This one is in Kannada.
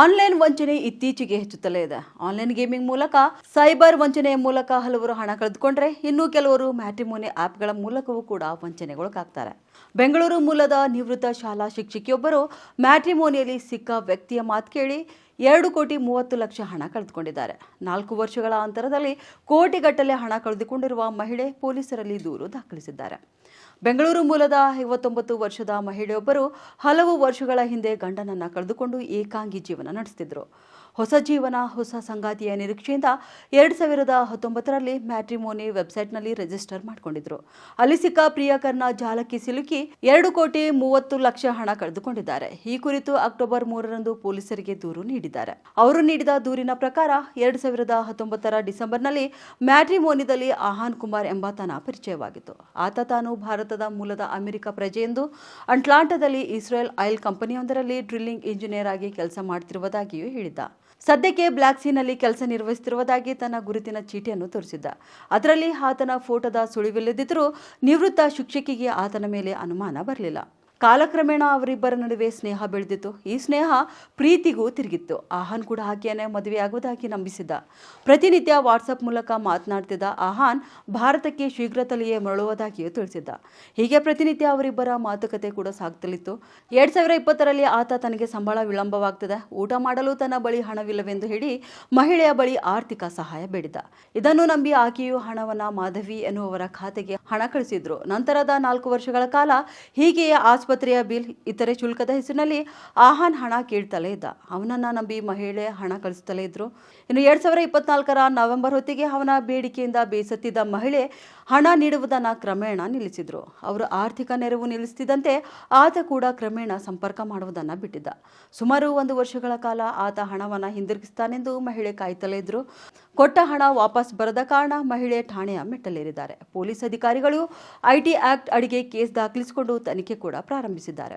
ಆನ್ಲೈನ್ ವಂಚನೆ ಇತ್ತೀಚೆಗೆ ಹೆಚ್ಚುತ್ತಲೇ ಇದೆ. ಆನ್ಲೈನ್ ಗೇಮಿಂಗ್ ಮೂಲಕ, ಸೈಬರ್ ವಂಚನೆಯ ಮೂಲಕ ಹಲವರು ಹಣ ಕಳೆದುಕೊಂಡ್ರೆ ಇನ್ನು ಕೆಲವರು ಮ್ಯಾಟ್ರಿಮೋನಿ ಆ್ಯಪ್ಗಳ ಮೂಲಕವೂ ಕೂಡ ವಂಚನೆಗೊಳಗಾಗ್ತಾರೆ. ಬೆಂಗಳೂರು ಮೂಲದ ನಿವೃತ್ತ ಶಾಲಾ ಶಿಕ್ಷಕಿಯೊಬ್ಬರು ಮ್ಯಾಟ್ರಿಮೋನಿಯಲ್ಲಿ ಸಿಕ್ಕ ವ್ಯಕ್ತಿಯ ಮಾತು ಕೇಳಿ ಎರಡು ಕೋಟಿ ಮೂವತ್ತು ಲಕ್ಷ ಹಣ ಕಳೆದುಕೊಂಡಿದ್ದಾರೆ. ನಾಲ್ಕು ವರ್ಷಗಳ ಅಂತರದಲ್ಲಿ ಕೋಟಿಗಟ್ಟಲೆ ಹಣ ಕಳೆದುಕೊಂಡಿರುವ ಮಹಿಳೆ ಪೊಲೀಸರಲ್ಲಿ ದೂರು ದಾಖಲಿಸಿದ್ದಾರೆ. ಬೆಂಗಳೂರು ಮೂಲದ ಐವತ್ತೊಂಬತ್ತು ವರ್ಷದ ಮಹಿಳೆಯೊಬ್ಬರು ಹಲವು ವರ್ಷಗಳ ಹಿಂದೆ ಗಂಡನನ್ನ ಕಳೆದುಕೊಂಡು ಏಕಾಂಗಿ ಜೀವನ ನಡೆಸುತ್ತಿದ್ದರು ಹೊಸ ಜೀವನ, ಹೊಸ ಸಂಗಾತಿಯ ನಿರೀಕ್ಷೆಯಿಂದ ಎರಡು ಸಾವಿರದ ಹತ್ತೊಂಬತ್ತರಲ್ಲಿ ಮ್ಯಾಟ್ರಿಮೋನಿ ವೆಬ್ಸೈಟ್ನಲ್ಲಿ ರಿಜಿಸ್ಟರ್ ಮಾಡಿಕೊಂಡಿದ್ರು. ಅಲ್ಲಿ ಸಿಕ್ಕ ಪ್ರಿಯಕರ್ನ ಜಾಲಕ್ಕೆ ಸಿಲುಕಿ ಎರಡು ಕೋಟಿ ಮೂವತ್ತು ಲಕ್ಷ ಹಣ ಕಳೆದುಕೊಂಡಿದ್ದಾರೆ. ಈ ಕುರಿತು ಅಕ್ಟೋಬರ್ ಮೂರರಂದು ಪೊಲೀಸರಿಗೆ ದೂರು ನೀಡಿದ್ದಾರೆ. ಅವರು ನೀಡಿದ ದೂರಿನ ಪ್ರಕಾರ ಎರಡು ಸಾವಿರದ ಹತ್ತೊಂಬತ್ತರ ಡಿಸೆಂಬರ್ನಲ್ಲಿ ಮ್ಯಾಟ್ರಿಮೋನಿದಲ್ಲಿ ಆಹಾನ್ ಕುಮಾರ್ ಎಂಬಾತನ ಪರಿಚಯವಾಗಿತ್ತು. ಆತ ತಾನು ಭಾರತದ ಮೂಲದ ಅಮೆರಿಕ ಪ್ರಜೆ ಎಂದು ಅಟ್ಲಾಂಟಾದಲ್ಲಿ ಇಸ್ರೇಲ್ ಆಯಿಲ್ ಕಂಪನಿಯೊಂದರಲ್ಲಿ ಡ್ರಿಲ್ಲಿಂಗ್ ಇಂಜಿನಿಯರ್ ಆಗಿ ಕೆಲಸ ಮಾಡುತ್ತಿರುವುದಾಗಿಯೂ ಹೇಳಿದ್ದ. ಸದ್ಯಕ್ಕೆ ಬ್ಲಾಕ್ ಸೀನಲ್ಲಿ ಕೆಲಸ ನಿರ್ವಹಿಸುತ್ತಿರುವುದಾಗಿ ತನ್ನ ಗುರುತಿನ ಚೀಟಿಯನ್ನು ತೋರಿಸಿದ್ದ. ಅದರಲ್ಲಿ ಆತನ ಫೋಟೋದ ಸುಳಿವಿಲ್ಲದಿದ್ದರೂ ನಿವೃತ್ತ ಶಿಕ್ಷಕಿಗೆ ಆತನ ಮೇಲೆ ಅನುಮಾನ ಬರಲಿಲ್ಲ. ಕಾಲಕ್ರಮೇಣ ಅವರಿಬ್ಬರ ನಡುವೆ ಸ್ನೇಹ ಬೆಳೆದಿತ್ತು. ಈ ಸ್ನೇಹ ಪ್ರೀತಿಗೂ ತಿರುಗಿತ್ತು. ಆಹಾನ್ ಕೂಡ ಹಾಕಿಯೇ ಮದುವೆ ಆಗುವುದಾಗಿ ನಂಬಿಸಿದ್ದ. ಪ್ರತಿನಿತ್ಯ ವಾಟ್ಸಪ್ ಮೂಲಕ ಮಾತನಾಡ್ತಿದ್ದ ಆಹಾನ್ ಭಾರತಕ್ಕೆ ಶೀಘ್ರದಲ್ಲಿಯೇ ಮರಳುವುದಾಗಿಯೂ ತಿಳಿಸಿದ್ದ. ಹೀಗೆ ಪ್ರತಿನಿತ್ಯ ಅವರಿಬ್ಬರ ಮಾತುಕತೆ ಕೂಡ ಸಾಗ್ತಲಿತ್ತು. ಎರಡ್ ಸಾವಿರ ಇಪ್ಪತ್ತರಲ್ಲಿ ಆತ ತನಗೆ ಸಂಬಳ ವಿಳಂಬವಾಗ್ತದೆ. ಊಟ ಮಾಡಲು ತನ್ನ ಬಳಿ ಹಣವಿಲ್ಲವೆಂದು ಹೇಳಿ ಮಹಿಳೆಯ ಬಳಿ ಆರ್ಥಿಕ ಸಹಾಯ ಬೇಡಿದ ಇದನ್ನು ನಂಬಿ ಆಕೆಯು ಹಣವನ್ನ ಮಾಧವಿ ಎನ್ನುವವರ ಖಾತೆಗೆ ಹಣ ಕಳಿಸಿದ್ರು. ನಂತರದ ನಾಲ್ಕು ವರ್ಷಗಳ ಕಾಲ ಹೀಗೆಯೇ ಆಸ್ಪತ್ರೆಯ ಬಿಲ್ ಇತರೆ ಶುಲ್ಕದ ಹೆಸರಿನಲ್ಲಿ ಆಹಾನ್ ಹಣ ಕೇಳ್ತಲೇ ಇದ್ದ. ಅವನನ್ನ ನಂಬಿ ಮಹಿಳೆ ಹಣ ಕಳಿಸುತ್ತಲೇ ಇದ್ರು. ಇನ್ನು ಎರಡ್ ಸಾವಿರ ಇಪ್ಪತ್ನಾಲ್ಕರ ನವೆಂಬರ್ ಹೊತ್ತಿಗೆ ಅವನ ಬೇಡಿಕೆಯಿಂದ ಬೇಸತ್ತಿದ್ದ ಮಹಿಳೆ ಹಣ ನೀಡುವುದನ್ನು ಕ್ರಮೇಣ ನಿಲ್ಲಿಸಿದ್ರು. ಅವರು ಆರ್ಥಿಕ ನೆರವು ನಿಲ್ಲಿಸುತ್ತಿದ್ದಂತೆ ಆತ ಕೂಡ ಕ್ರಮೇಣ ಸಂಪರ್ಕ ಮಾಡುವುದನ್ನು ಬಿಟ್ಟಿದ್ದ. ಸುಮಾರು ಒಂದು ವರ್ಷಗಳ ಕಾಲ ಆತ ಹಣವನ್ನು ಹಿಂದಿರುಗಿಸ್ತಾನೆಂದು ಮಹಿಳೆ ಕಾಯ್ತಲೇ ಇದ್ರು. ಕೊಟ್ಟ ಹಣ ವಾಪಸ್ ಬರದ ಕಾರಣ ಮಹಿಳೆ ಠಾಣೆಯ ಮೆಟ್ಟಲೇರಿದ್ದಾರೆ. ಪೊಲೀಸ್ ಅಧಿಕಾರಿಗಳು ಐಟಿ ಆಕ್ಟ್ ಅಡಿಗೆ ಕೇಸ್ ದಾಖಲಿಸಿಕೊಂಡು ತನಿಖೆ ಕೂಡ ಪ್ರಾರಂಭಿಸಿದ್ದಾರೆ.